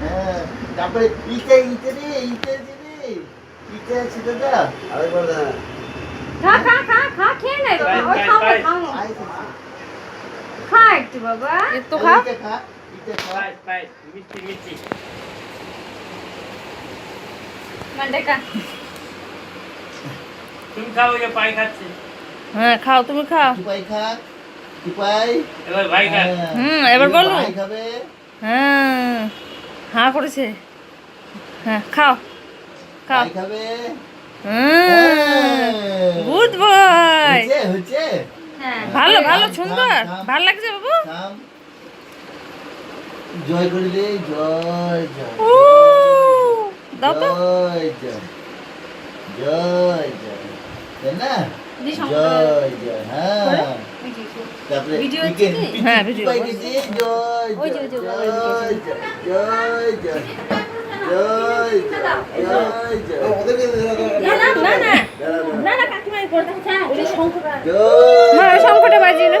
হ্যাঁ তারপরে ইটে রে আরেকবার না খা খা খা খা খেয়ে নে ওই খাও খাও। খা। একটু বাবা। একটু খা। ইটে খা ইটে খা। পায়েস পায়েস মিষ্টি মিষ্টি। মানে খা। তুমি খাও যে পাই খাচ্ছে। হ্যাঁ খাও তুমি খাও। টিপাই খা টিপাই এবার ভাই খা। হ্যাঁ। হুম, এবার বলো। ভাই খাবে। হ্যাঁ। হ্যাঁ করেছে। হ্যাঁ খাও। খাও। হুম গুড বয়। হচ্ছে হচ্ছে হ্যাঁ। ভালো ভালো সুন্দর। ভালো লাগছে বাবু? জয় করে দে জয় জয়। ও দাও তো। জয় জয়। জয় জয়। না? জয় জয়। হ্যাঁ। তারপরে হ্যাঁ ভিডিও ওই যে জয় না না কাকিমা শঙ্কটা বাজিয়ে না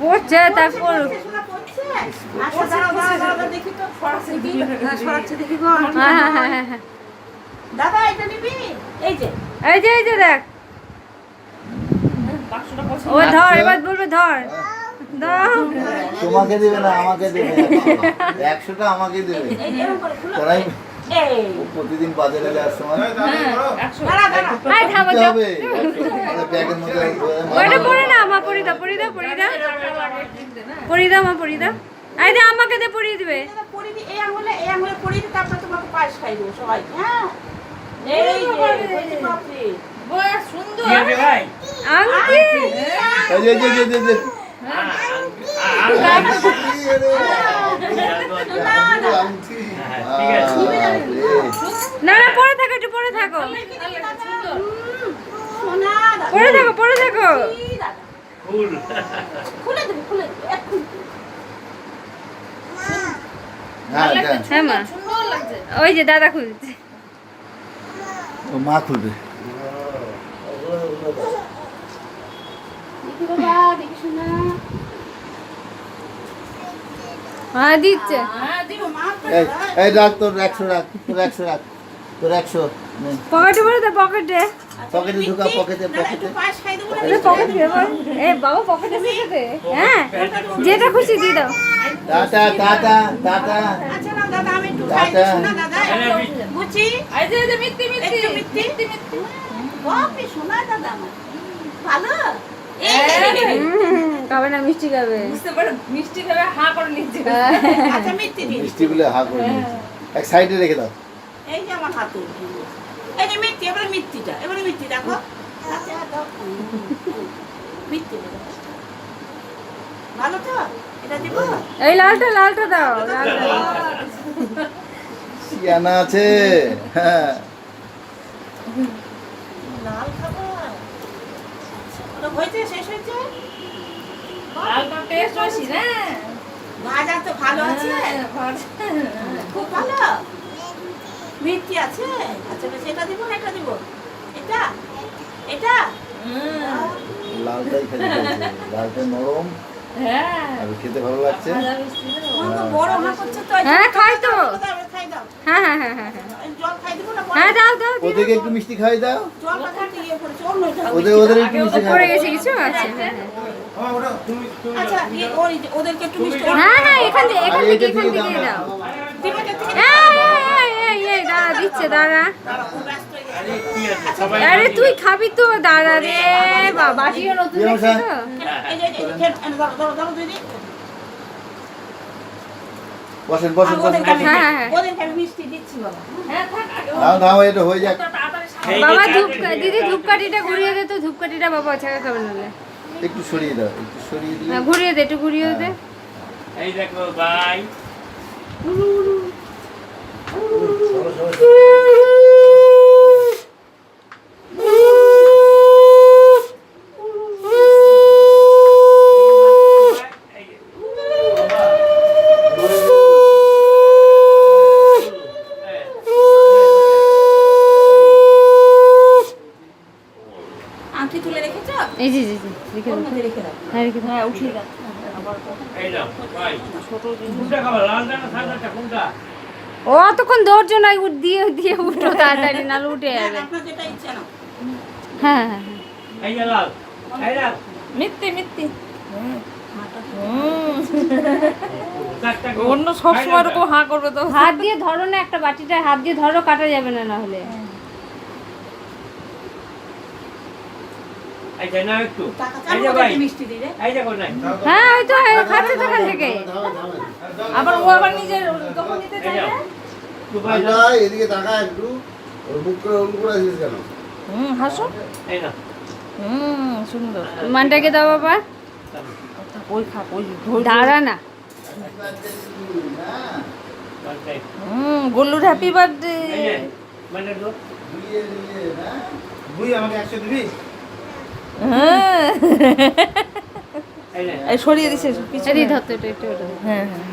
পড়ছে তারপর হ্যাঁ হ্যাঁ হ্যাঁ হ্যাঁ হ্যাঁ। এই যে। এই যে দেখ। বাক্সটা ও ধর এবার বলবে ধর। তোমাকে দেবে না আমাকে দেবে একশোটা আমাকে দেবে। প্রতিদিন বাজারে এলে আর সময় হ্যাঁ, পরিদা মা আমাকে দে পড়িয়ে দিবে। পরিয়ে এই আঙুলে এই আঙুলে পরিয়ে দিতে তারপর তোমাকে পায়েস খাই সবাই হ্যাঁ? এই সুন্দর। ভাই? আঙ্কি না না পড়ে থাকো একটু পড়ে থাকো। সোনা পড়ে থাকো পড়ে থাকো। খুলে দেবো খুলে হ্যাঁ, মা। ওই যে দাদা খুঁজছে ও মা খুলবে। দেখি বাবা দেখি সোনা হ্যাঁ দিচ্ছে এই রাখ তোর একশো রাখ তোর একশো রাখ তোর একশো পকেটে ভরে দে পকেটে। পকেটে ঢুকা পকেটে পকেটে। বাবা পকেটে ঢুকে হ্যাঁ যেটা খুশি দিয়ে দাও। টাটা টাটা বুঝি? যে বাপ দাদা ভালো? খাবে না মিষ্টি খাবে বুঝতে পারো মিষ্টি খাবে হা করে নিচ্ছে আচ্ছা মিথ্যি মিষ্টি বলে হা করে নিয়েছে এক সাইডে রেখে দাও। এই যে আমার হাতে এই যে মিথ্যি এবারে। ভালো তো এটা দিব এই লালটা লালটা দাও। লালটা সিয়ানা আছে। হ্যাঁ। লাল হয়েছে শেষ হয়েছে? লালটা টেস্ট হয়েছি না? ভাজা তো ভালো আছে। হ্যাঁ, খুব ভালো? মিথ্যি আছে? আচ্ছা বেশ এটা দিব না এটা দিব। এটা? এটা? লালটাই খেতে লালটা নরম হ্যাঁ। আর খেতে ভালো লাগছে। মিষ্টি তো। বড় না করছে তো হ্যাঁ, খাই তো। দাও, খাই দাও। হ্যাঁ হ্যাঁ হ্যাঁ হ্যাঁ হ্যাঁ দাও দাও কিছু আছে হ্যাঁ দিচ্ছে দাঁড়া আরে তুই খাবি তো দাঁড়া রে বাবা থাক। আগে দাও দাও এটা হয়ে যাক। বাবা ধূপ দিদি দাও। ধূপকাঠিটা ঘুরিয়ে দে তো ধূপকাঠিটা বাবা ছাড়া খাবে না একটু সরিয়ে দাও একটু সরিয়ে দিই হ্যাঁ, ঘুরিয়ে দে একটু ঘুরিয়ে দে। এই দেখো ভাই এই জি জি জি রেখে দাও। হ্যাঁ রেখে দাও। হ্যাঁ উঠিয়ে দাও? ও অতক্ষণ ধৈর্য নাই উঠ দিয়ে দিয়ে উঠো তাড়াতাড়ি নাহলে উঠে যাবে। হ্যাঁ হ্যাঁ হ্যাঁ। মিথ্যে মিথ্যে চারটা অন্য সবসময় এরকম হাঁ করবে তো। হাত দিয়ে ধরো না একটা বাটিটা হাত দিয়ে ধরো কাটা যাবে না না হলে এই যে নাও একটু। টাকা এই চাল যে ভাই। ওদেরকে মিষ্টি দিই রে এই দেখো নাই। হ্যাঁ ওই তো হ্যাঁ, খাচ্ছে তো ওখান থেকে। আবার ও আবার নিজের নিতে। ঠান্ডা, এদিকে তাকা একটু ওর করে ওরকম করে আছিস কেন? হুম হাসো। এই নাও। হুম সুন্দর। মানটাকে দাও বাবা। ওই খা ওই দাঁড়া না। বালটাই। হুম গোল্লুর হ্যাপি বার্থডে মানে দো। বুই আমাকে একশো দিবি হ্যাঁ সরিয়ে দিছে পিছনে এদিকে একটু একটু একটু। হ্যাঁ হ্যাঁ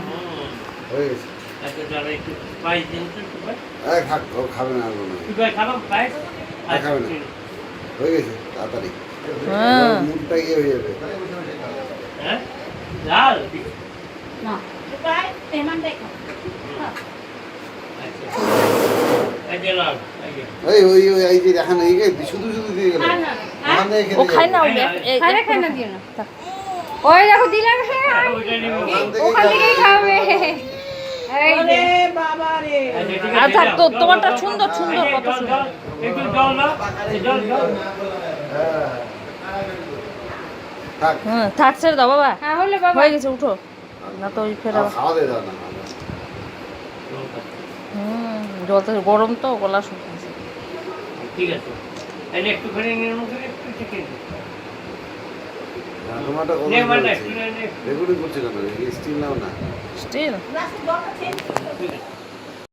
হয়ে গেছে খাবে না খাব না। গেছে তাড়াতাড়ি মুখটা ইয়ে হয়ে যাবে হ্যাঁ? আচ্ছা। এই ওই ওই এই যে দেখানো এই শুধু শুধু দিয়ে গেল ও খাই না এই- খাই না দিও না। ওই দেখো দিলাম হ্যাঁ। ওখান থেকেই খাবে আচ্ছা, তো, তোমারটা সুন্দর, সুন্দর, কত সুন্দর। হ্যাঁ। থাক। হ্যাঁ ছেড়ে দাও বাবা। হ্যাঁ হলে বাবা। হয়ে গেছে উঠো। না তো ওই ফেরা হুম জল তো গরম তো গলা শুকিয়েছে। ঠিক আছে। একটুখানি স্টিল